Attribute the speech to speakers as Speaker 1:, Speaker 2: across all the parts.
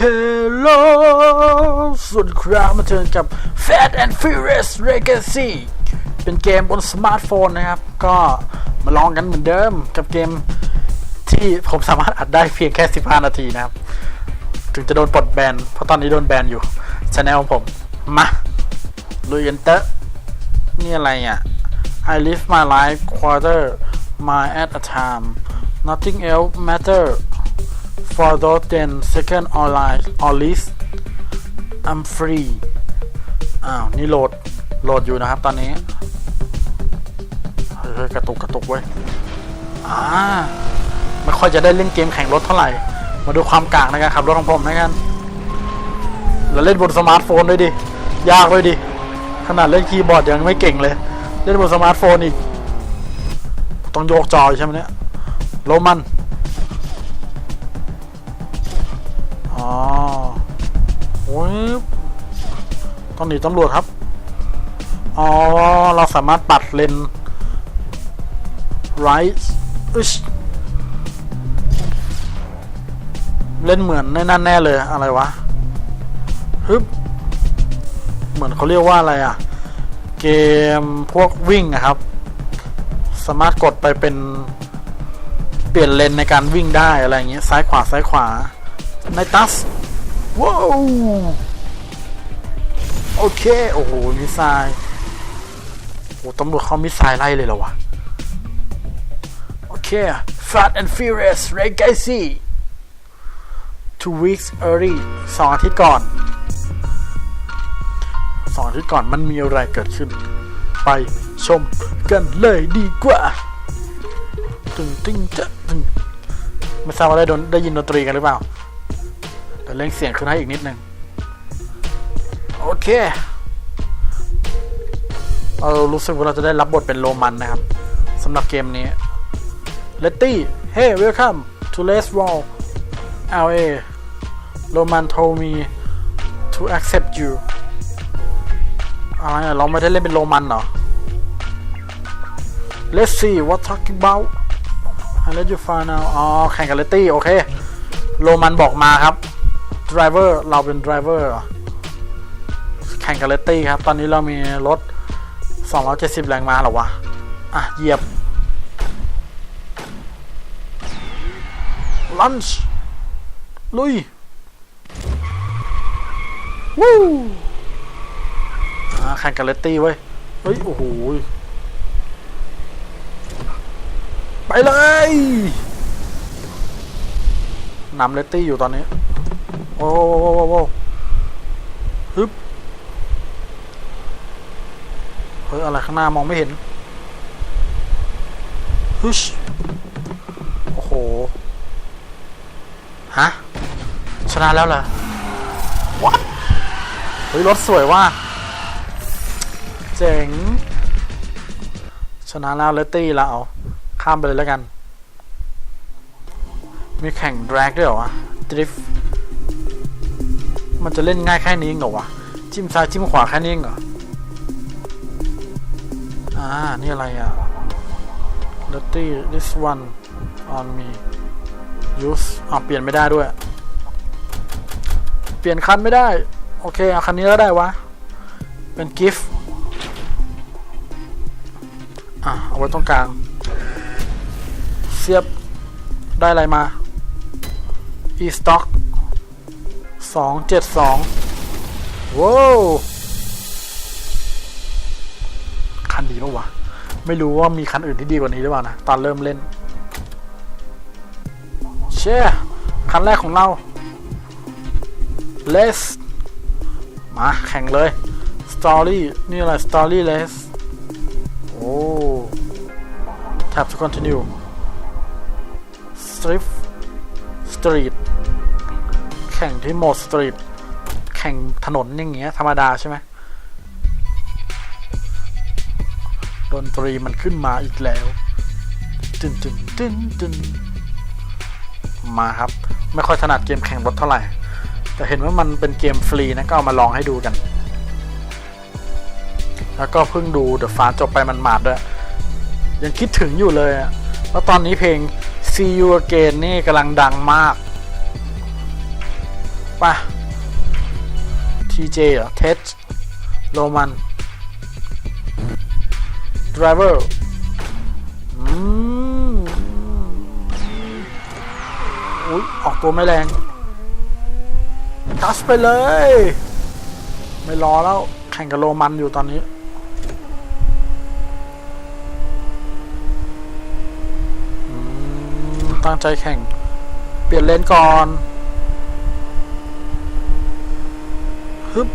Speaker 1: Hello สวัสดีครับมาเจอกับ Fat and Furious Legacy เป็นเกมบนสมาร์ทโฟนนะครับ ก็มาลองกันเหมือนเดิมกับเกมที่ผมสามารถอัดได้เพียงแค่ 15 นาทีนะครับ ถึงจะโดนปลดแบน เพราะตอนนี้โดนแบนอยู่ชแนลของผม มา ลุยกันเตอะนี่อะไรอะ I live my life quarter my at a time nothing else matter for those ten second online or least I'm free อ้าว นี่โหลด โหลดอยู่นะครับตอนนี้ เฮ้ยกระตุกกระตุกเว้ย อ่า ไม่ค่อยจะได้เล่นเกมแข่งรถเท่าไหร่ มาดูความกากในการขับรถของผมนะกันแล้วเล่นบนสมาร์ทโฟนด้วยดิ ยากด้วยดิ ขนาดเล่นคีย์บอร์ดยังไม่เก่งเลย เล่นบนสมาร์ทโฟนอีก ต้องโยกจอยใช่ไหมเนี่ยโรมัน ต้องหนีตำรวจครับ อ๋อ เราสามารถปัดเลน right อึชเล่นเหมือนในนั่นแน่เลยอะไรวะฮึบเหมือนเขาเรียกว่าอะไรอะเกมพวกวิ่งอะครับ สามารถกดไปเป็นเปลี่ยนเลนในการวิ่งได้อะไรอย่างเงี้ยซ้ายขวาซ้ายขวาในตัสว้าว โอเค โอ้โห มิสไซล์โอ้ตำรวจเขามิสไซล์ไล่เลยเหรอวะ โอเค Fast and Furious Legacy two weeks early สองอาทิตย์ก่อนสองอาทิตย์ก่อนมันมีอะไรเกิดขึ้น ไปชมกันเลยดีกว่า ตึงตึงจะตึงไม่ทราบว่าได้โดนได้ยินดนตรีกันหรือเปล่า แต่เร่งเสียงขึ้นให้อีกนิดนึง โอเค เรารู้สึกว่าเราจะได้รับบทเป็นโรมันนะครับสำหรับเกมนี้เลตตี้ Hey welcome to Les Wall LA Roman told me to accept you อะไรเราไม่ได้เล่นเป็นโรมันเหรอ Let's see what talking about I let you find out อ๋อแข่งกับเลตตี้ โอเค โรมันบอกมาครับ driver เราเป็น driver เหรอ แข่งกับเลตตี้ครับ ตอนนี้เรามีรถ 270 แรงม้าหรอวะ อะ เหยียบลันช์ลุยวู้อแข่งกับเลตตี้เว้ย เฮ้ย โอ้โหไปเลยนำเลตตี้อยู่ตอนนี้ โอ้โหโอ้โหฮึบ เฮ้ยอะไรข้างหน้ามองไม่เห็นฮึชโอ้โห ฮะ ชนะแล้วเหรอ What เฮ้ย รถสวยว่าเจ๋ง ชนะแล้วเลตตี้แล้วเอา ข้ามไปเลยแล้วกัน มีแข่งดรากด้วยเหรอวะดริฟมันจะเล่นง่ายแค่นี้เหรอวะ จิ้มซ้ายจิ้มขวาแค่นี้เหรอ อ่า นี่อะไรอะ Dirty this one on me use อ่าเปลี่ยนไม่ได้ด้วย เปลี่ยนคันไม่ได้ โอเค เอาคันนี้ก็ได้วะ เป็นกิฟต์อะ เอาไว้ตรงกลาง เสียบ ได้อะไรมา e stock สองเจ็ดสองว้าว ไม่รู้ว่ามีคันอื่นที่ดีกว่านี้หรือเปล่านะ ตอนเริ่มเล่น เช่คันแรกของเรา Let's มาแข่งเลย Story นี่อะไร Story Less โอ้ Tap to continue Strip Street แข่งที่โหมด Street แข่งถนนอย่างเงี้ยธรรมดาใช่ไหม ดนตรีมันขึ้นมาอีกแล้วตึนตึนตึนตึนมาครับ ไม่ค่อยถนัดเกมแข่งรถเท่าไหร่ แต่เห็นว่ามันเป็นเกมฟรีนะก็เอามาลองให้ดูกัน แล้วก็เพิ่งดู The Fast จบไปมันหมาดด้วย ยังคิดถึงอยู่เลยอะแล้วตอนนี้เพลง See You Again นี่กำลังดังมากปทีเจเหรอเทสโรมัน ดรเวอร์อืมอุ้ยออกตัวไม่แรงกัสไปเลย ไม่รอแล้ว แข่งกับโรมันอยู่ตอนนี้ ตั้งใจแข่ง เปลี่ยนเลนก่อนฮึบ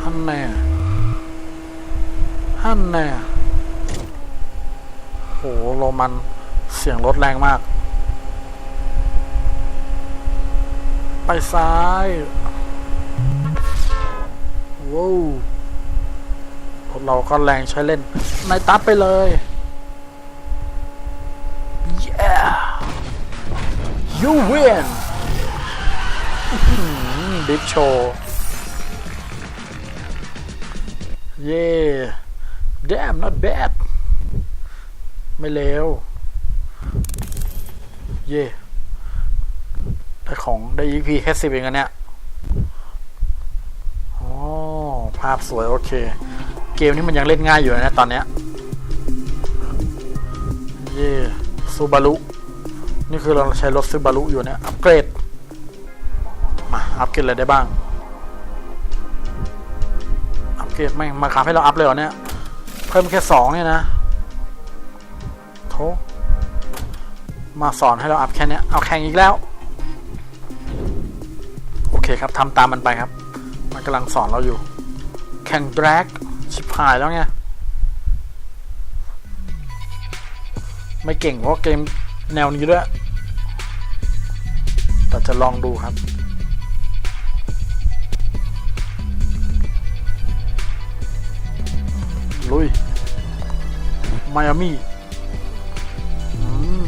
Speaker 1: ฮันแน่ ฮันแน่โหโรมันเสียงรถแรงมาก ไปซ้ายว้าวรถเราก็แรงใช้เล่นในายตัดไปเลย yeah you win บิ๊กโชว์ เย่ damn not bad ไม่เลวเย่ได้ของได้ EP แค่สิบเองอันเนี้ยอ๋อภาพสวย โอเค เกมนี้มันยังเล่นง่ายอยู่นะตอนเนี้ย เย่ซูบารุนี่คือเราใช้รถซูบารุอยู่เนี่ย อัปเกรด มาอัปเกรดอะไรได้บ้าง อัปเกรดแม่มาขับให้เราอัพเลยเหรอเนี่ย พิ่มแค่สองเนี่ยนะโถมาสอนให้เราอัพแค่เนี้ยเอาแข่งอีกแล้ว โอเคครับทำตามมันไปครับ มันกำลังสอนเราอยู่แข่งแดรกชิบหายแล้วไง ไม่เก่งเพราะเกมแนวนี้ด้วย แต่จะลองดูครับ มอามี่อืม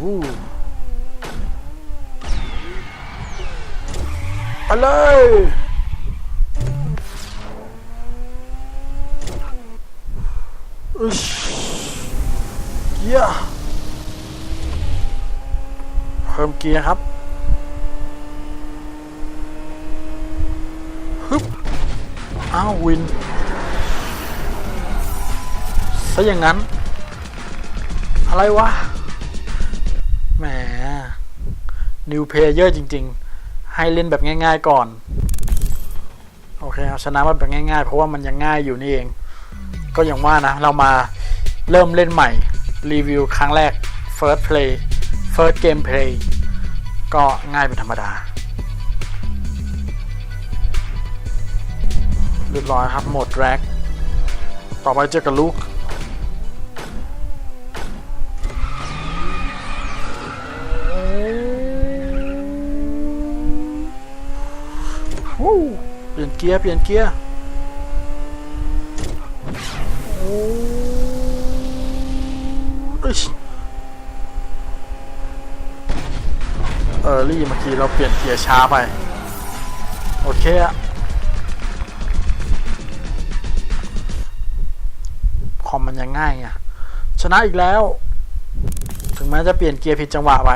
Speaker 1: วู้ไปเลยอึชเกียร์เพิ่มเกียร์ครับฮึบอ้าววิน ซะอย่างนั้น อะไรวะ แหม นิวเพลเยอร์จริง ๆ ให้เล่นแบบง่าย ๆก่อน โอเคครับชนะมันแบบง่าย ๆ เพราะว่ามันยังง่ายอยู่นี่เอง ก็อย่างว่านะ เรามาเริ่มเล่นใหม่ รีวิวครั้งแรก first play first game play ก็ง่ายเป็นธรรมดาเรียบร้อยครับโหมดแร็กต่อไปเจอกับลูก เกียร์ เปลี่ยนเกียร์ โอ้ยเออรี่เมื่อกี้เราเปลี่ยนเกียร์ช้าไป โอเคอะคอมมันยังง่ายไงชนะอีกแล้ว ถึงแม้จะเปลี่ยนเกียร์ผิดจังหวะไป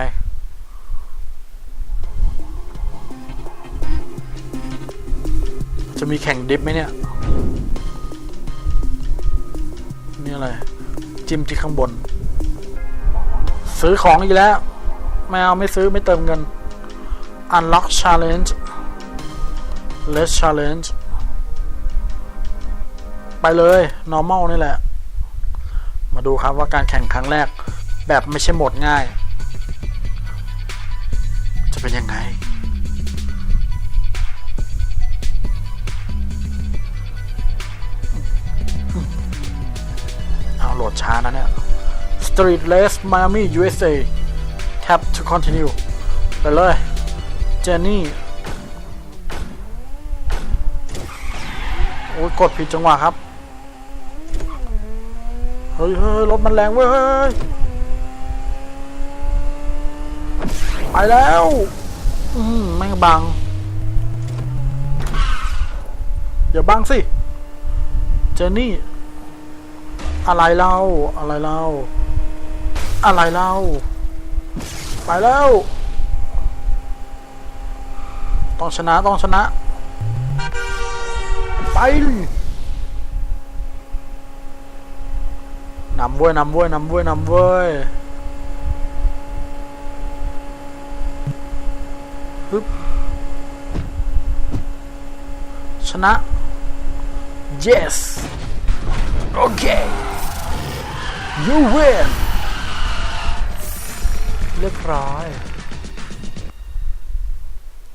Speaker 1: มีแข่งดิฟไหมเนี่ย นี่อะไร จิ้มที่ข้างบน ซื้อของอีกแล้ว ไม่เอาไม่ซื้อไม่เติมเงิน Unlock Challenge Let's Challenge ไปเลย normal นี่แหละ มาดูครับว่าการแข่งครั้งแรก แบบไม่ใช่หมดง่าย จะเป็นยังไง ดช้านะเนี่ย Street Race Miami USA Tap to continue ไปเลยเจนนี่โอ้ยกดผิดจังหวะครับ เฮ้ยเฮ้ยรถมันแรงเว้ยไปแล้วอืมแม่งบัง อย่าบังสิ เจนนี่ อะไรเล่า อะไรเล่า อะไรเล่า ไปแล้ว ต้องชนะ ต้องชนะ ไปนำเว้ยนำเว้ยนำเว้ยนำเว้ยฮึบชนะ yes โอเค you win เรียบร้อย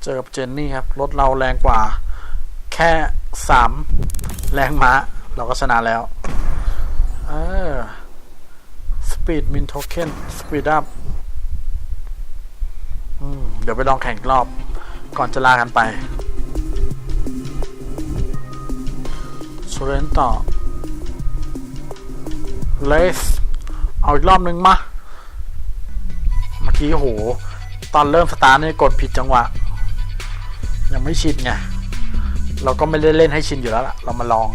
Speaker 1: เจอกับเจนนี่ครับ รถเราแรงกว่า แค่สามแรงม้า เราก็ชนะแล้ว เออ Speed Min Token Speed Up อืมเดี๋ยวไปลองแข่งรอบก่อนจะลากันไปสเรนต่อ เลสเอาอีกรอบหนึ่งมา เมื่อกี้โห ตอนเริ่มสตาร์ทเนี่ยกดผิดจังหวะ ยังไม่ชินไง เราก็ไม่ได้เล่นให้ชินอยู่แล้วล่ะ เรามาลอง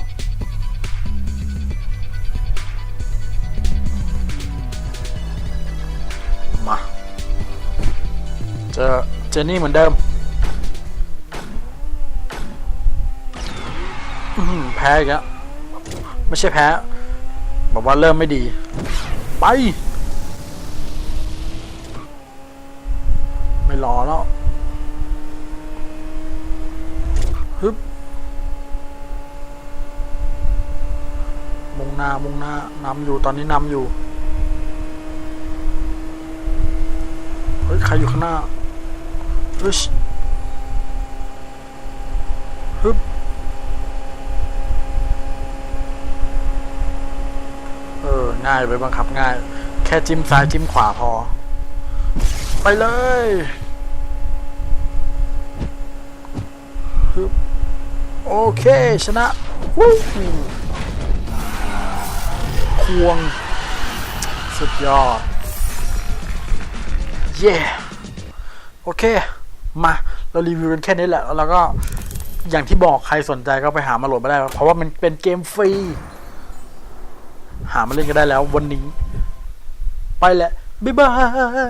Speaker 1: มาเจอเจนนี่เหมือนเดิม แพ้อีกแล้วไม่ใช่แพ้ บอกว่าเริ่มไม่ดี ไป ไม่รอแล้วฮึบมุงหน้ามุงหน้านำอยู่ตอนนี้นำอยู่ เฮ้ย ใครอยู่ข้างหน้าเฮ้ยฮึบ เออ ง่ายไปบังคับง่าย แค่จิ้มซ้ายจิ้มขวาพอ ไปเลยโอเค ชนะวู้ควง สุดยอด เย่โอเค มา เรารีวิวกันแค่นี้แหละ แล้วก็อย่างที่บอกใครสนใจก็ไปหามาโหลดมาได้ เพราะว่ามันเป็นเกมฟรี หามาเล่นกันได้แล้ววันนี้ ไปแหละ บ๊ายบา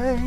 Speaker 1: ย